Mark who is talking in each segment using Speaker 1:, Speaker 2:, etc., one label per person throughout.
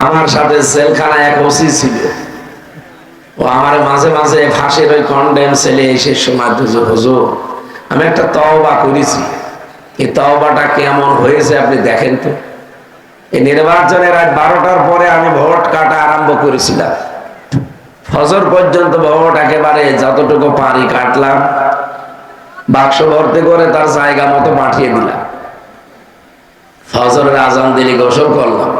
Speaker 1: আমার সাথে জেলখানা এক ওসি ছিল। ও আমার মাঝে মাঝে ফাঁসির ওই কন্ডেম ছেলে এসে সময় হুজুর, আমি একটা তওবা করেছি। এই তওবাটা কেমন হয়েছে আপনি দেখেন তো। এই নির্বাচনের রাত বারোটার পরে আমি ভোট কাটা আরম্ভ করেছিলাম। ফজর পর্যন্ত ভোট একেবারে যতটুকু পারি কাটলাম। বাক্স ভর্তি করে তার জায়গা মতো পাঠিয়ে দিলাম। ফজরের আজান দিলি গোসল করলাম।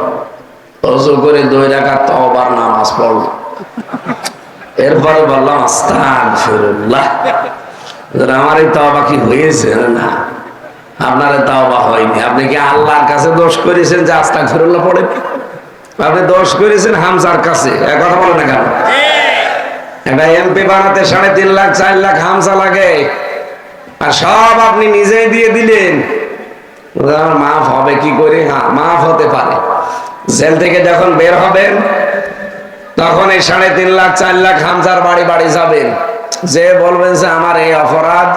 Speaker 1: অজু করে দুই রাখা তবার নামাজ পড়ল। এরপরে বললাম, আস্তাগফিরুল্লাহ। আমার এই তওবা কি হয়েছে না? আপনার তওবা হয়নি। আপনি কি আল্লাহর কাছে দোষ করেছেন যে আস্তাগফিরুল্লাহ পড়েন? আপনি দোষ করেছেন হামজার কাছে। এক কথা বলে না কেন? একটা এমপি বানাতে সাড়ে তিন লাখ, চার লাখ হামসা লাগে। আর সব আপনি নিজেই দিয়ে দিলেন। মাফ হবে কি করে? হ্যাঁ মাফ হতে পারে। জেল থেকে যখন বের হবেন তখন এই সাড়ে তিন লাখ, চার লাখ হামসার বাড়ি বাড়ি যাবেন। যে বলবেন যে আমার এই অপরাধ,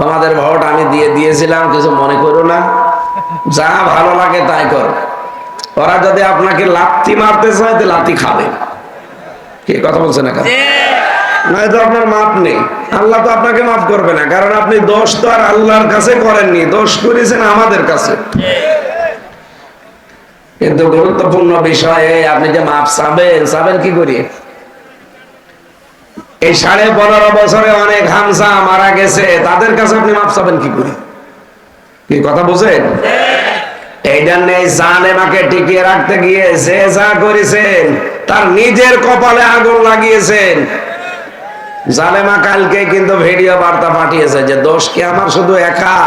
Speaker 1: তোমাদের ভোট আমি দিয়ে দিয়েছিলাম, কিছু মনে করো না। যা ভালো লাগে তাই কর। ওরা যদি আপনাকে লাত্তি মারতে চায়, তো লাত্তি খাবে। কি কথা বলছে না কেন? নয়তো আপনার মাপ নেই। আল্লাহ তো আপনাকে মাফ করবে না, কারণ আপনি দোষ তো আর আল্লাহর কাছে করেননি, দোষ করেছেন আমাদের কাছে। কিন্তু গুরুত্বপূর্ণ বিষয়ে আপনি যে মাপ চাবেন চাবেন কি করি? এই সাড়ে পনেরো বছরে অনেক হামসা মারা গেছে, তাদের কাছে আপনি মাপ চাবেন কি করি? কি কথা বুঝেন? জালেমাকে টিকিয়ে রাখতে গিয়ে যে যা করেছেন, তার নিজের কপালে আগুন লাগিয়েছেন। জালেমা কালকে কিন্তু ভিডিও বার্তা পাঠিয়েছে যে দোষ কি আমার শুধু একা?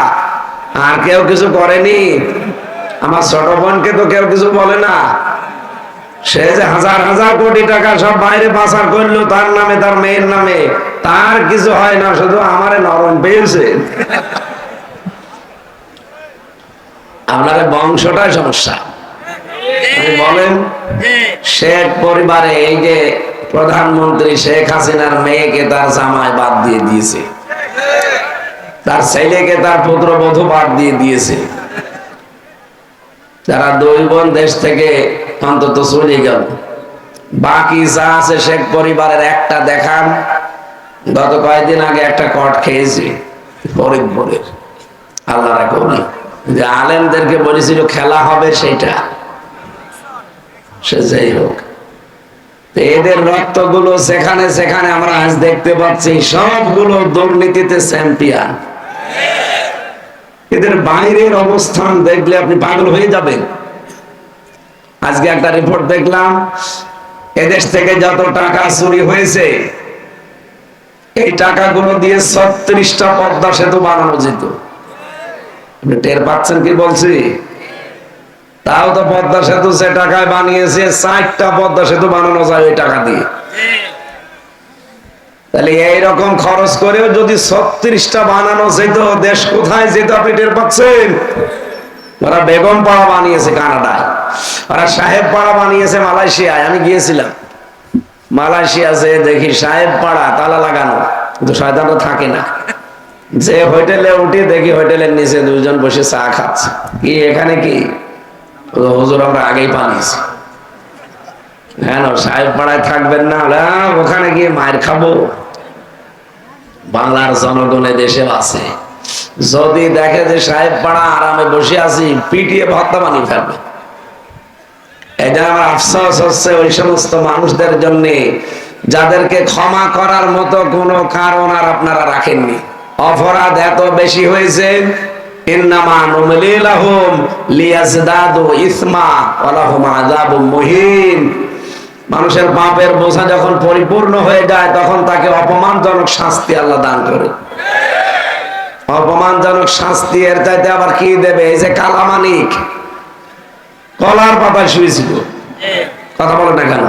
Speaker 1: আর কেউ কিছু করেনি? আমার ছোট বোনকে তো কেউ কিছু বলে না। সে যে হাজার হাজার কোটি টাকা সব বাইরে পাচার করল, তার নামে, তার মেয়ের নামে, তার কিছু হয় না, শুধু আমারে নরম পেয়েছে। আপনার বংশটাই সমস্যা। বলেন, শেখ পরিবারে এই যে প্রধানমন্ত্রী শেখ হাসিনার মেয়েকে তার জামায় বাদ দিয়ে দিয়েছে, তার ছেলেকে তার পুত্রবধূ বাদ দিয়ে দিয়েছে। যারা দুই বোন দেশ থেকে অন্তত চলে গেল। বাকি যা আছে শেখ পরিবারের একটা দেখান। গত কয়েকদিন আগে একটা কট খেয়েছি, ফরিদপুরের। আল্লাহ রাখুন যে আলেমদেরকে বলেছিল খেলা হবে সেটা। সে যাই হোক। এদের রক্তগুলো সেখানে সেখানে আমরা আজ দেখতে পাচ্ছি, সবগুলো দুর্নীতিতে চ্যাম্পিয়ন এদের বাইরের অবস্থান দেখলে আপনি পাগল হয়ে যাবেন। আজকে একটা রিপোর্ট দেখলাম, এদেশ থেকে যত টাকা চুরি হয়েছে, এই টাকাগুলো দিয়ে ছত্রিশটা পদ্মা সেতু বানানো যেত। আপনি টের পাচ্ছেন কি বলছি? তাও তো পদ্মা সেতু সে টাকায় বানিয়েছে, ষাটটা পদ্মা সেতু বানানো যায় ওই টাকা দিয়ে। তাহলে এইরকম খরচ করেও যদি ছত্রিশটা বানানো যেত, দেশ কোথায় যেত আপনি টের পাচ্ছেন? ওরা বেগম পাড়া বানিয়েছে কানাডায়। ওরা সাহেব পাড়া বানিয়েছে মালয়েশিয়ায়। আমি গিয়েছিলাম। মালয়েশিয়া যে দেখি সাহেব পাড়া, তালা লাগানো। কিন্তু শয়তানটা থাকে না। যে হোটেলে উঠে দেখি হোটেলের নিচে দুজন বসে চা খাচ্ছে। কি, এখানে কি? হুজুর, আমরা আগেই পানিয়েছি হ্যাঁ সাহেব পাড়ায় থাকবেন না ওখানে গিয়ে মায়ের খাব। বাংলার জনগণে দেশে আছে। যদি দেখে যে সাহেব পাড়া আরামে বসে আছি, পিটিয়ে ভত্তা বানিয়ে ফেলবে। এটা আফসোস হচ্ছে ওই সমস্ত মানুষদের জন্য, যাদেরকে ক্ষমা করার মতো কোনো কারণ আর আপনারা রাখেননি। অপরাধ এত বেশি হয়েছে ইসমা মানুষের পাপের বোঝা যখন পরিপূর্ণ হয়ে যায়, তখন তাকে অপমানজনক শাস্তি আল্লাহ দান করে। অপমানজনক শাস্তি, এর চাইতে আবার কি দেবে? এই যে কালামানিক কলার পাতায় শুয়েছিল। কথা বলে না কেন?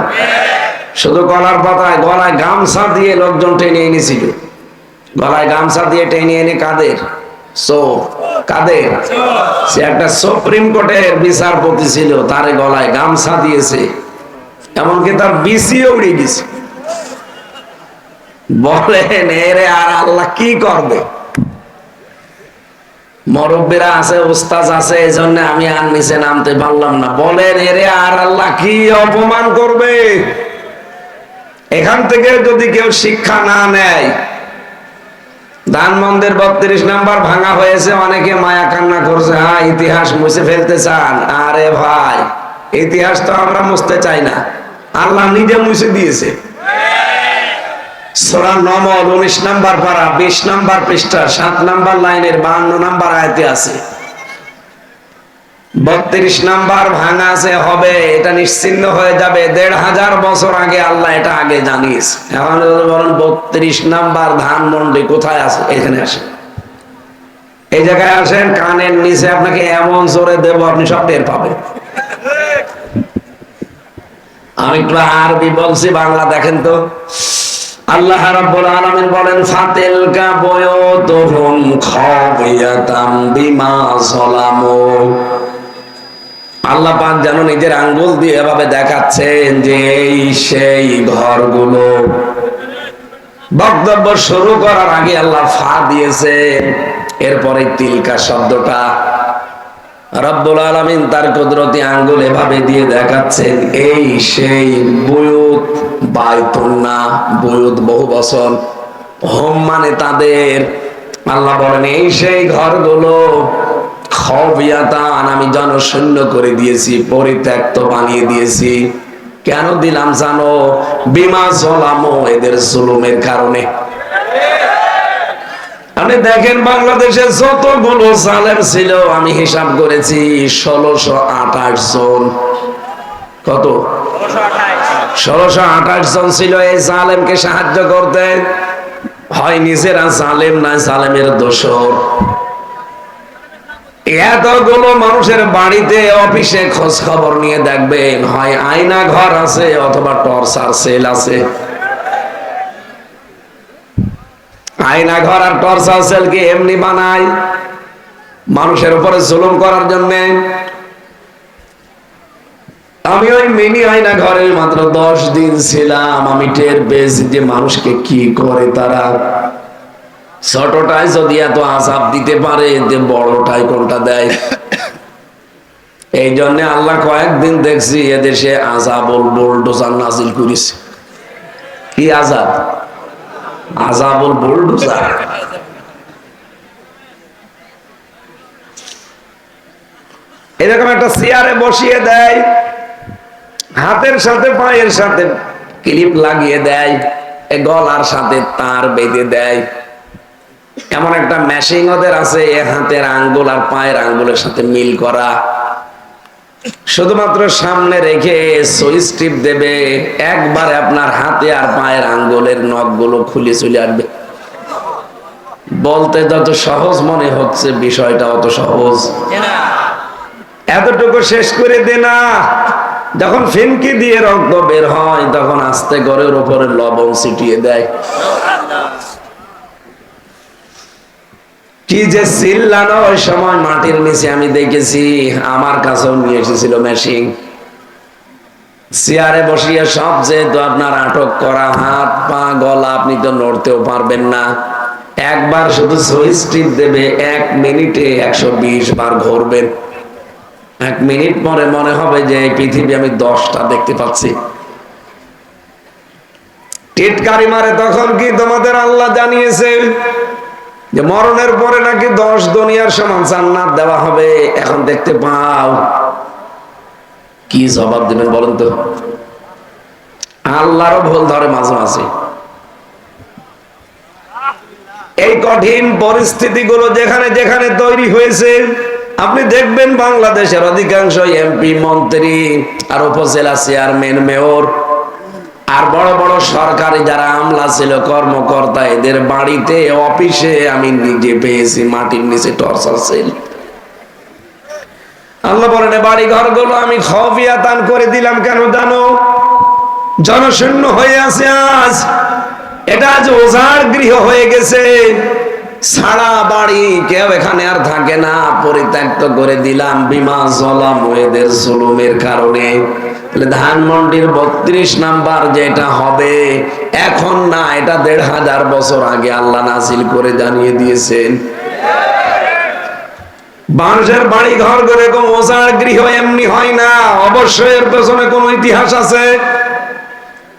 Speaker 1: শুধু কলার পাতায়, গলায় গামছা দিয়ে লোকজন টেনে এনেছিল। গলায় গামছা দিয়ে টেনে এনে কাদের? সো কাদের? সে একটা সুপ্রিম কোর্টের বিচারপতি ছিল, তার গলায় গামছা দিয়েছে। এমনকি তার বিসিও উড়ে গেছে। বলেন, এরে আর আল্লাহ কি করবে? মরব্বীরা আছে উস্তাজ আছে এই জন্য আমি আর নিচে নামতে পারলাম না। বলেন, এরে আর আল্লাহ কি অপমান করবে? এখান থেকে যদি কেউ শিক্ষা না নেয়, ধানমন্দির বত্রিশ নাম্বার ভাঙা হয়েছে, অনেকে মায়া কান্না করছে হ্যাঁ ইতিহাস মুছে ফেলতে চান। আরে ভাই, ইতিহাস তো আমরা মুছতে চাই না। আল্লাহ নিজে মুছে দিয়েছে। সোরা নমল উনিশ নাম্বার বিশ নাম্বার পৃষ্ঠা, সাত নাম্বার লাইনের নাম্বার আয়তে আছে। বত্রিশ নাম্বার ভাঙা আছে হবে, এটা নিশ্চিন্ন হয়ে যাবে। দেড় হাজার বছর আগে আল্লাহ এটা আগে এখন বত্রিশ নাম্বার ধানমন্ডি কোথায় আছে? এখানে আসে। এই জায়গায় আসেন, কানের নিচে আপনাকে এমন জোরে দেব, আপনি সব টের পাবেন। আমি একটু আরবি বলছি, বাংলা দেখেন তো। আল্লাহ রাব্বুল আলামিন বলেন, ফাতিলকা বুয়ুতুহুম খাবিয়াতাম বিমা যালামু। আল্লাহ পাক যেন নিজের আঙ্গুল দিয়ে এভাবে দেখাচ্ছেন যে এই সেই ঘরগুলো বক্তব্য শুরু করার আগে আল্লাহ ফা দিয়েছেন। এরপরে তিলকা শব্দটা রব্বুল আলামিন তার কুদরতি আঙ্গুল এভাবে দিয়ে দেখাচ্ছেন, এই সেই বুয়ুত বাইতুন্না, বুয়ুত বহু বছর হোম মানে তাদের। আল্লাহ বলেন, এই সেই ঘরগুলো খবিয়াতান আমি জনশূন্য করে দিয়েছি, পরিত্যক্ত বানিয়ে দিয়েছি। কেন দিলাম জানো? বিমা জলামো, এদের জুলুমের কারণে। আপনি দেখেন বাংলাদেশে যতগুলো জালেম ছিল, আমি হিসাব করেছি ষোলোশো আঠাশ জন। কত? ষোলোশো আঠাশ জন ছিল এই সাহায্য করতে। হয় নিজেরা দোষর। এতগুলো মানুষের বাড়িতে, অফিসে খোঁজ খবর নিয়ে দেখবেন, হয় আয়না ঘর আছে অথবা টর্চার সেল আছে। আয়না, ঘর আর টর্চার সেল কি এমনি বানায়। মানুষের উপরে জুলুম করার জন্য। আমি ওই মিনি আয়না ঘরে মাত্র দশ দিন ছিলাম। আমি টের পেয়েছি যে মানুষকে কি করে তারা। ছোটটাই যদি এত আজাব দিতে পারে, যে বড়টাই কোনটা দেয়? এই জন্য আল্লাহ কয়েকদিন দেখছি এদেশে আজাবল বোল্ডোজার নাজিল করিস কি আজাব আজাবল বোল্ডোজার। এরকম একটা চেয়ারে বসিয়ে দেয়, হাতের সাথে, পায়ের সাথে ক্লিপ লাগিয়ে দেয় গলার সাথে তার বেঁধে দেয়। এমন একটা মেশিন ওদের আছে হাতের আঙ্গুল আর পায়ের আঙ্গুলের সাথে মিল করা। শুধুমাত্র সামনে রেখে সুইচ টিপ দেবে। একবারে আপনার হাতে আর পায়ের আঙ্গুলের নখগুলো খুলে চলে আসবে। বলতে যত সহজ মনে হচ্ছে, বিষয়টা অত সহজ। এতটুকু শেষ করে দে না। যখন ফিনকি দিয়ে রক্ত বের হয়, তখন আস্তে করে ওর উপরে লবণ ছিটিয়ে দেয়। কি যে চিল্লানো ওই সময় মাটির নিচে আমি দেখেছি, আমার কাছেও নিয়ে এসেছিল মেশিন চেয়ারে বসিয়ে সব যেহেতু আপনার আটক করা, হাত, পা, গলা, আপনি তো নড়তেও পারবেন না। একবার শুধু সুইচ টিপ দেবে, এক মিনিটে একশো বিশ বার ঘুরবেন। এক মিনিট পরে মনে হবে যে এই পৃথিবী আমি দশটা দেখতে পাচ্ছি। টিটকারি মারে, তখন কি তোমাদের আল্লাহ জানিয়েছে যে মরণের পরে নাকি দশ দুনিয়ার সমান জান্নাত দেওয়া হবে, এখন দেখতে পাও। কি জবাব দিবেন বলেন তো? আল্লাহরও ভুল ধরে মাঝে মাঝে। এই কঠিন পরিস্থিতিগুলো যেখানে যেখানে তৈরি হয়েছে, আপনি দেখবেন বাংলাদেশের অধিকাংশ এমপি, মন্ত্রী আর উপজেলা চেয়ারম্যান, মেয়র আর বড় বড় সরকারি যারা আমলা ছিল, কর্মকর্তা, এদের বাড়িতে, অফিসে আমি নিজে পেয়েছি মাটির নিচে টর্চার সেল। আল্লাহ বলেন বাড়ি ঘরগুলো আমি খবিয়া দান করে দিলাম কেন জানো? জনশূন্য হয়ে আছে আজ। এটা আজ ওঝার গৃহ হয়ে গেছে। সারা বাড়ি কেউ এখানে আর থাকে না। পরিত্যক্ত করে দিলাম বিমা জলাম এদের জুলুমের কারণে। ধানমন্ডির বত্রিশ নাম্বার যেটা হবে, এখন না, এটা দেড় হাজার বছর আগে আল্লাহ নাসিল করে জানিয়ে দিয়েছেন। মানুষের বাড়ি ঘর করে গৃহ এমনি হয় না, অবশ্যই এর পেছনে কোনো ইতিহাস আছে।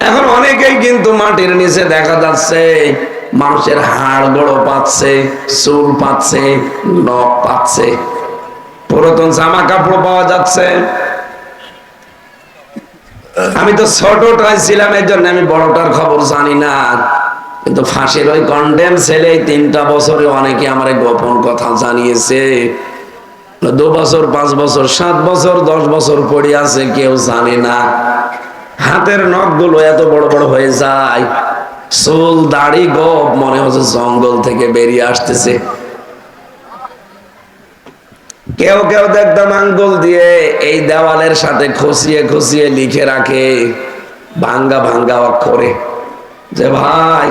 Speaker 1: এখন অনেকেই কিন্তু মাটির নিচে দেখা যাচ্ছে, মানুষের হাড় বড় পাচ্ছে, চুল পাচ্ছে, নখ পাচ্ছে। পুরাতন জামা কাপড় পাওয়া যাচ্ছে। আমি তো ছোটটাই ছিলাম, এর জন্য আমি বড়টার খবর জানি না। কিন্তু ফাঁসির ওই কন্ডেম ছেলে তিনটা বছরে অনেকে আমার গোপন কথা জানিয়েছে। দু বছর, পাঁচ বছর, সাত বছর, দশ বছর পড়ে আছে, কেউ জানে না। হাতের নখগুলো এত বড় বড় হয়ে যায়। চুল, দাড়ি, গোপ, মনে হচ্ছে জঙ্গল থেকে বেরিয়ে আসতেছে। কেউ কেউ দেখতাম আঙ্গুল দিয়ে এই দেওয়ালের সাথে খসিয়ে খসিয়ে লিখে রাখে, ভাঙ্গা ভাঙ্গা অক্ষরে। যে ভাই,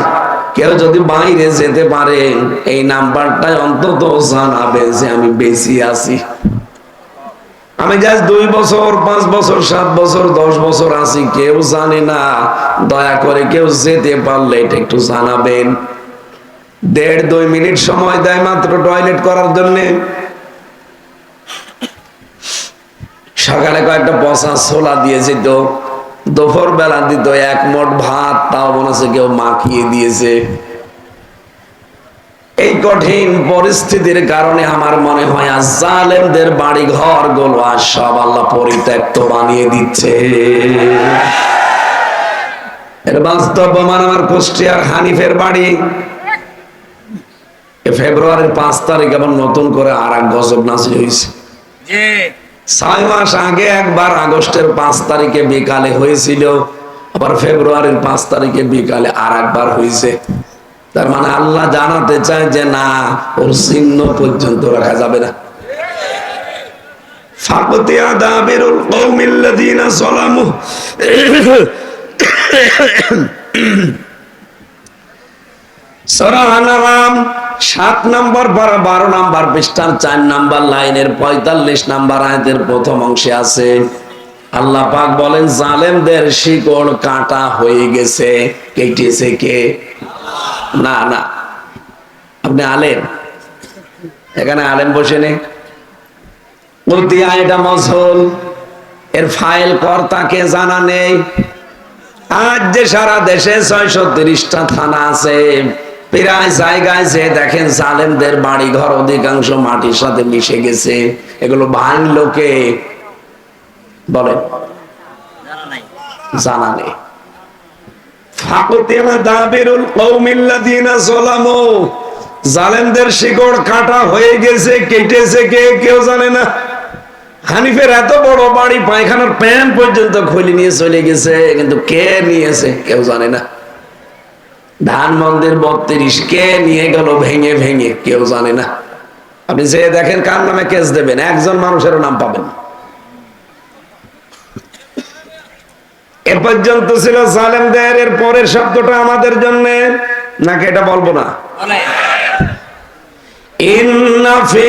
Speaker 1: কেউ যদি বাইরে যেতে পারে, এই নাম্বারটাই অন্তত জানাবে যে আমি বেশি আছি। আমি জাস্ট দুই বছর, পাঁচ বছর, সাত বছর, দশ বছর আছি, কেউ জানে না। দয়া করে কেউ যেতে পারলে এটা একটু জানাবেন। দেড় দুই মিনিট সময় দেয় মাত্র টয়লেট করার জন্যে। সকালে কয়েকটা পচা ছোলা দিয়েছে তো দুপুর বেলা দিত, এক মোট ভাত, তাও মনে হচ্ছে কেউ মাখিয়ে দিয়েছে। এই কঠিন পরিস্থিতির কারণে আমার মনে হয় জালেমদের বাড়ি ঘরগুলো আর সব আল্লাহ পরিত্যক্ত বানিয়ে দিচ্ছে। এর বাস্তব প্রমাণ আমার কুষ্টিয়ার হানিফের বাড়ি। ফেব্রুয়ারির পাঁচ তারিখ আবার নতুন করে আর এক গজব নাসিল হয়েছে। ছয় মাস আগে একবার আগস্টের পাঁচ তারিখে বিকালে হয়েছিল, আবার ফেব্রুয়ারির পাঁচ তারিখে বিকালে আর একবার হয়েছে। তার মানে আল্লাহ জানাতে চায় যে না, ওর চিহ্ন পর্যন্ত রাখা যাবে না। ফাকতিয়া সাত নম্বর পারা বারো নম্বর পৃষ্ঠার চার নম্বর লাইনের পঁয়তাল্লিশ নম্বর আয়াতের প্রথম অংশে আছে, আল্লাহ পাক বলেন, জালেমদের শিকড় কাটা হয়ে গেছে। কেটেছে কে? না না। আপনি আলেম? এখানে আলেম বসে নেই। মতিয়া এটা এর ফাইল কর্তাকে জানা নেই। আজ যে সারা দেশে ছয়শো তিরিশটা থানা আছে। প্রায় জায়গায় যে দেখেন জালেমদের বাড়ি ঘর অধিকাংশ মাটির সাথে মিশে গেছে। এগুলো ভাঙলো কে? বলেন। জানা নেই। ফাকুতিমা দাবিরুল কওমিল্লাযীনা যালামু। জালেমদের শিকড় কাটা হয়ে গেছে, কেটেছে কে? কেউ জানে না। হানিফের এত বড় বাড়ি, পায়খানার প্যান পর্যন্ত খুলে নিয়ে চলে গেছে, কিন্তু কে নিয়েছে? কেউ জানে না। ধান মন্দির বত্রিশ কে নিয়ে গেল ভেঙে ভেঙে, কেউ জানে না। আপনি যে দেখেন কার নামে কেস দেবেন, একজন মানুষের নাম পাবেন এ পর্যন্ত ছিল সালেমদের এর পরের শব্দটা আমাদের জন্য, নাকি এটা বলব না? ইন্না ফি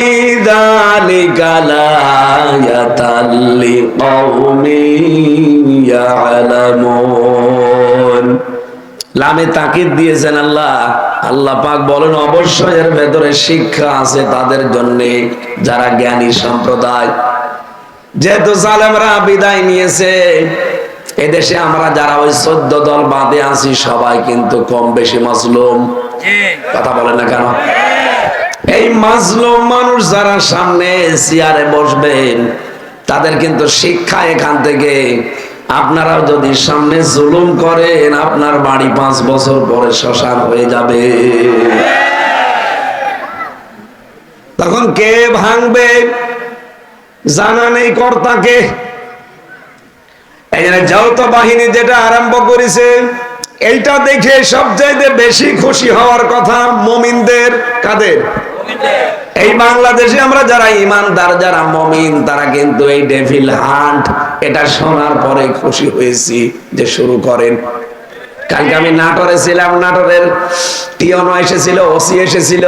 Speaker 1: যালিকা লায়াতাল লামে তাকিদ দিয়েছেন আল্লাহ। আল্লাহ পাক বলেন, অবশ্যই এর ভেতরে শিক্ষা আছে তাদের জন্য, যারা জ্ঞানী সম্প্রদায়। যেহেতু জালেমরা বিদায় নিয়েছে, এদেশে আমরা যারা ওই চোদ্দ দল বাদে আছি, সবাই কিন্তু কম বেশি মাসলুম কথা বলেন না কেন? এই মাজলুম মানুষ যারা সামনে চেয়ারে বসবেন, তাদের কিন্তু শিক্ষা এখান থেকে আপনারাও যদি সামনে জুলুম করেন, আপনার বাড়ি পাঁচ বছর পরে শ্মশান হয়ে যাবে। তখন কে ভাঙবে? জানা নেই কর্তাকে। যৌথ বাহিনী যেটা আরম্ভ করেছে, এইটা দেখে সবচাইতে বেশি খুশি হওয়ার কথা মমিনদের কাদের? এই বাংলাদেশে আমরা যারা ইমানদার, যারা মমিন, তারা কিন্তু এই ডেভিল হান্ট এটা শোনার পরে খুশি হয়েছি যে শুরু করেন। কালকে আমি ছিলাম এসেছিল, ওসি এসেছিল।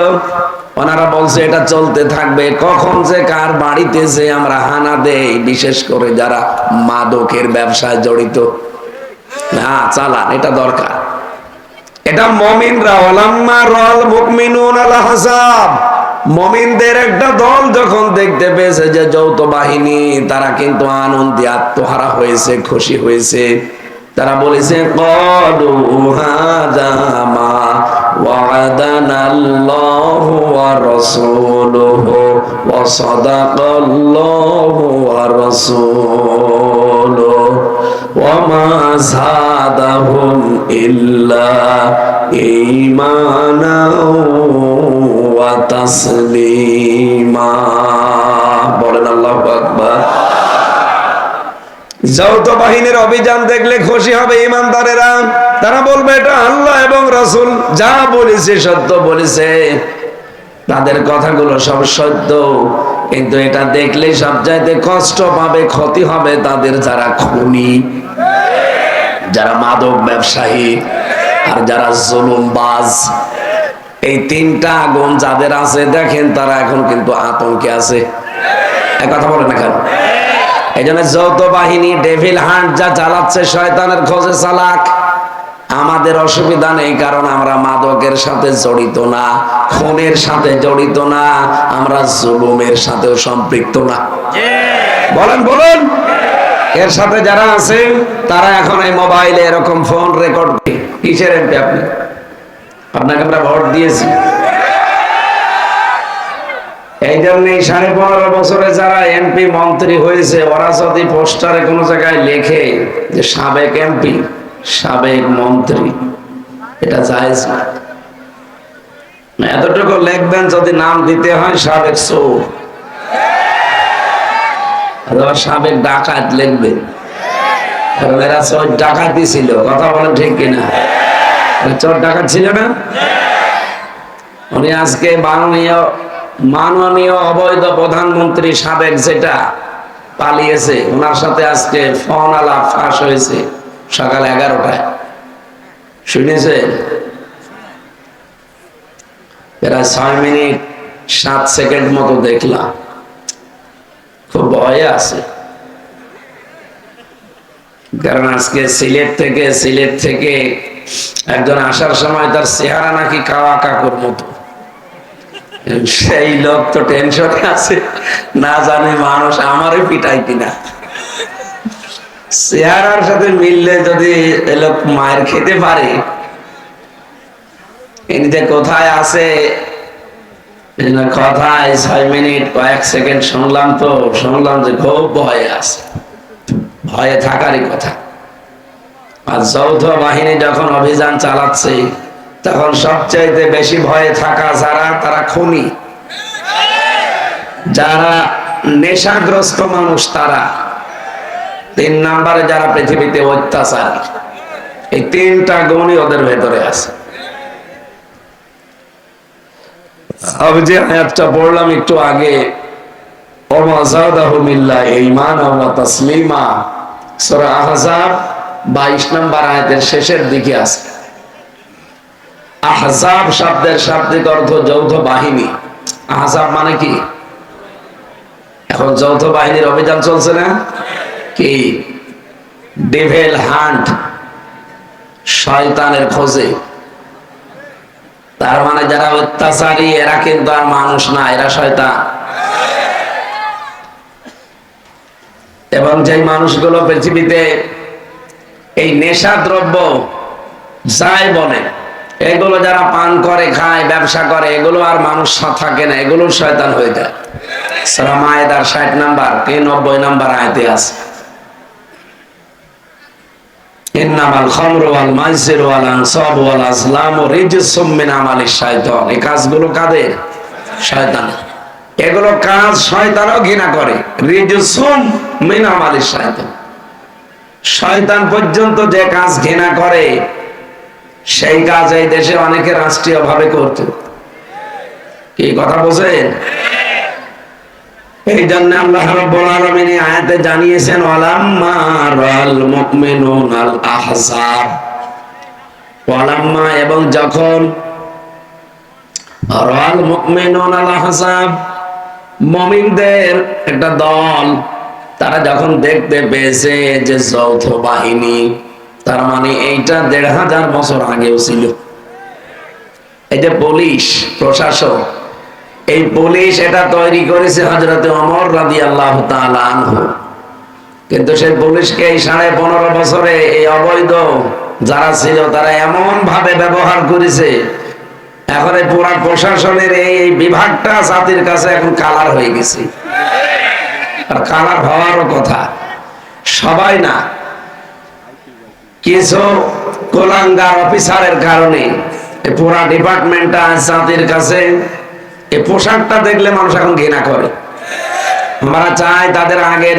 Speaker 1: ওনারা বলছে, এটা চলতে থাকবে, কখন যে কার বাড়িতে যে আমরা হানা দেই, বিশেষ করে যারা মাদকের ব্যবসায় জড়িত। না, চালান, এটা দরকার। এটা মমিনরা, ওলাম্মা রল মুকমিনুন আল হাসাব। মমিনদের একটা দল যখন দেখতে পেয়েছে যে যৌথ বাহিনী তারা কিন্তু আনন্দে আত্মহারা হয়েছে, খুশি হয়েছে। তারা বলেছে, কলু যৌথ বাহিনীর অভিযান দেখলে খুশি হবে ইমানদারেরা। তারা বলবে, এটা আল্লাহ এবং রসুল যা বলেছে সত্য বলেছে। তাদের কথাগুলো সব সত্য। কিন্তু এটা দেখলে সব চাইতে কষ্ট পাবে, ক্ষতি হবে তাদের যারা খুনি, যারা মাদক ব্যবসায়ী আর যারা জুলুমবাজ। এই তিনটা আগুন যাদের আছে, দেখেন তারা এখন কিন্তু আতঙ্কে আছে। কথা বলে না কেন? এই জন্য যৌথ বাহিনী, ডেভিল হান্ট যা চালাচ্ছে শয়তানের খোঁজে চালাক। আমাদের অসুবিধা নেই, কারণ আমরা মাদকের সাথে জড়িত না, খুনের সাথে জড়িত না, আমরা জুলুমের সাথেও সম্পৃক্ত না। বলেন, বলুন। এর সাথে যারা আছে, তারা এখন এই মোবাইলে এরকম ফোন রেকর্ড কিসের এমপি আপনি? আপনাকে আমরা ভোট দিয়েছি। এই জন্য সাড়ে পনেরো বছরে যারা এমপি মন্ত্রী হয়েছে, ওরা যদি পোস্টারে কোনো জায়গায় লেখে যে সাবেক এমপি সাবেক মন্ত্রী। এটা জায়েজ না। এতটুকু লিখবেন, যদি নাম দিতে হয়, সাবেক চোর। অথবা সাবেক ডাকাত কারণ এরা চোর ডাকাতি ছিল, কথা বলেন ঠিক কিনা? চোর ডাকাত ছিল না? উনি আজকে মাননীয় মাননীয় অবৈধ প্রধানমন্ত্রী সাবেক যেটা পালিয়েছে, ওনার সাথে আজকে ফোন আলাপ ফাঁস হয়েছে। সকাল এগারোটায়। শুনেছে প্রায় ছয় মিনিট সাত সেকেন্ড মতো দেখলাম। খুব ভয়ে আছে। কারণ আজকে সিলেট থেকে সিলেট থেকে একজন আসার সময় তার চেহারা নাকি কাওয়া কাকুর মতো। সেই লোক তো টেনশনে আছে। না জানে মানুষ আমারই পিটাই কিনা। চেহারার সাথে মিললে যদি লোক মায়ের খেতে পারে। ইনি কোথায় আছে? কথায় ছয় মিনিট কয়েক সেকেন্ড শুনলাম তো, শুনলাম যে খুব ভয়ে আছে। ভয়ে থাকারই কথা। আর যৌথ বাহিনী যখন অভিযান চালাচ্ছে, তখন সবচাইতে বেশি ভয়ে থাকা যারা, তারা খুনি। যারা নেশাগ্রস্ত মানুষ তারা। তিন নাম্বারে যারা পৃথিবীতে অত্যাচার, এই তিনটা গুণই ওদের ভেতরে আছে। আমি যে আয়াতটা পড়লাম একটু আগে শেষের দিকে শব্দের শাব্দিক অর্থ যৌথ বাহিনী। মানে কি? এখন যৌথ বাহিনীর অভিযান চলছে না? কি? ডেভেল হান্ট শয়তানের খোঁজে। তার মানে যারা অত্যাচারী, এরা কিন্তু আর মানুষ না, এরা শয়তান। এবং যে মানুষগুলো পৃথিবীতে এই নেশা দ্রব্য যাই বলে, এগুলো যারা পান করে, খায়, ব্যবসা করে, এগুলো আর মানুষ থাকে না এগুলো শয়তান হয়ে যায়। সারা ষাট নাম্বার কে নব্বই নাম্বার আয়তে আছে। শায়তান পর্যন্ত যে কাজ ঘৃণা করে, সেই কাজ এই দেশে অনেকে রাষ্ট্রীয় ভাবে করত। কি কথা বোঝেন এই জন্য আল্লাহ রাব্বুল আলামিন আয়াতে জানিয়েছেন আহজাব। ওয়ালাম্মা এবং যখন আহজাব, মুমিনদের একটা দল, তারা যখন দেখতে পেয়েছে যে যৌথ বাহিনী, তার মানে এইটা দেড় হাজার বছর আগেও ছিল। এই যে পুলিশ প্রশাসন এই পুলিশ এটা তৈরি করেছে হজরতে অমর রাদি আল্লাহ কিন্তু সেই পুলিশকে এই সাড়ে পনেরো বছরে এই অবৈধ যারা ছিল, তারা এমন ভাবে ব্যবহার করেছে, এখন এই পুরা প্রশাসনের এই বিভাগটা জাতির কাছে এখন কালার হয়ে গেছে। আর কালার হওয়ারও কথা। সবাই না, কিছু কোলাঙ্গার অফিসারের কারণে পুরা ডিপার্টমেন্টটা জাতির কাছে এই পোশাকটা দেখলে মানুষ এখন ঘৃণা করে। আমরা চাই তাদের আগের